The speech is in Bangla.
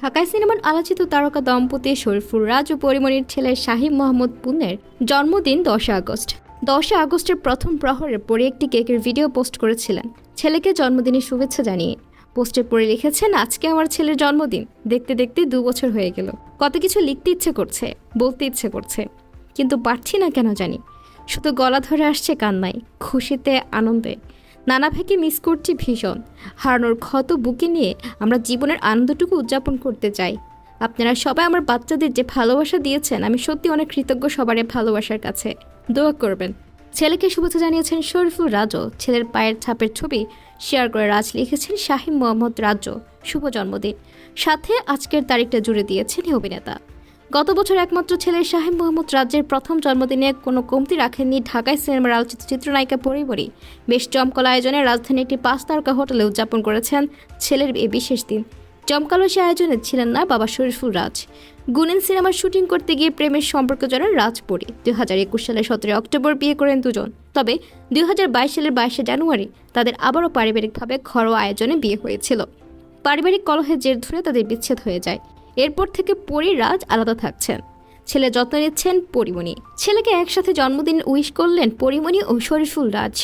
ঢাকায় সিনেমার আলোচিত তারকা দম্পতি শরীফুর রাজ ও পরিমণির ছেলে শাহিম মোহাম্মদ পুনের জন্মদিন দশই আগস্ট। দশই আগস্টের প্রথম প্রহরের পরে একটি কেকের ভিডিও পোস্ট করেছিলেন। ছেলেকে জন্মদিনের শুভেচ্ছা জানিয়ে। পোস্টের পরে লিখেছেন, আজকে আমার ছেলের জন্মদিন। দেখতে দেখতে দু বছর হয়ে গেল। কত কিছু লিখতে ইচ্ছে করছে, বলতে ইচ্ছে করছে, কিন্তু পারছি না কেন জানি। শুধু গলা ধরে আসছে কান্নায়, খুশিতে, আনন্দে। নানা ভাইকে মিস করছি ভীষণ। হারানোর ক্ষত বুকে নিয়ে আমরা জীবনের আনন্দটুকু উদযাপন করতে চাই। আপনারা সবাই আমার বাচ্চাদের যে ভালোবাসা দিয়েছেন, আমি সত্যি অনেক কৃতজ্ঞ সবারই ভালোবাসার কাছে। দোয়া করবেন। ছেলেকে শুভেচ্ছা জানিয়েছেন শরীফুল রাজও ছেলের পায়ের ছাপের ছবি শেয়ার করে রাজ লিখেছেন শাহিম মোহাম্মদ রাজ্য শুভ জন্মদিন। সাথে আজকের তারিখটা জুড়ে দিয়েছেন অভিনেতা। গত বছর একমাত্র ছেলে শাহিম মোহাম্মদ রাজ্যের প্রথম জন্মদিনে কোনো কমতি রাখেননি ঢাকায় সিনেমার আলোচিত চিত্রনায়িকা পরিবরি বেশ জমকল আয়োজনে রাজধানী একটি পাঁচ তারকা হোটেলে উদযাপন করেছেন ছেলের এই বিশেষ দিন। জমকালো সে আয়োজনে ছিলেন না বাবা শরীফুল রাজ। গুনেন সিনেমার শুটিং করতে গিয়ে প্রেমের সম্পর্ক জানান রাজপরি। দুই হাজার একুশ সালের সতেরো অক্টোবর বিয়ে করেন দুজন। তবে দুই হাজার বাইশ সালের বাইশে জানুয়ারি তাদের আবারও পারিবারিকভাবে ঘরোয়া আয়োজনে বিয়ে হয়েছিল। পারিবারিক কলহের জের ধরে তাদের বিচ্ছেদ হয়ে যায়। এরপর থেকে পরি রাজ আলাদা থাকছেন। ছেলে যত্ন নিচ্ছেন পরিমণি। ছেলেকে একসাথে জন্মদিন উইশ করলেন পরিমণি ও শরীফুল রাজ।